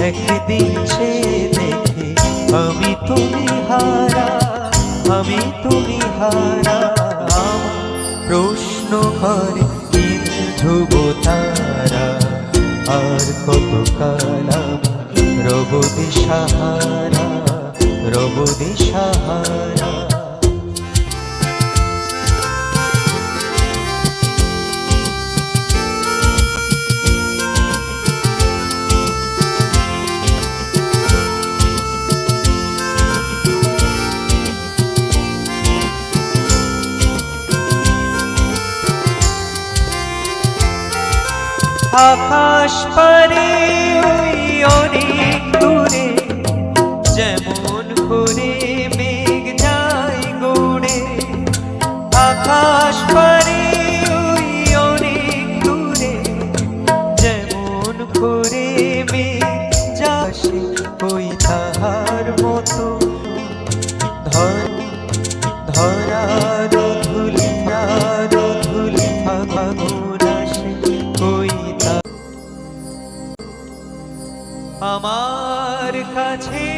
একদিন সে দেখে, আমি তুমি হারা, আমি তুমি হারা। প্রশ্ন করে ধ্রুব তারা আর কত কালাম রব দিশাহারা রব দিশাহারা আকাশ পারে অনেক দূরে, যেমন করে মেঘ যায় গড়ে। আকাশ পারে অনেক দূরে, যেমন করে মেঘ যাসে ওই তাহার মতো। ধর, ধরার আমার কাছে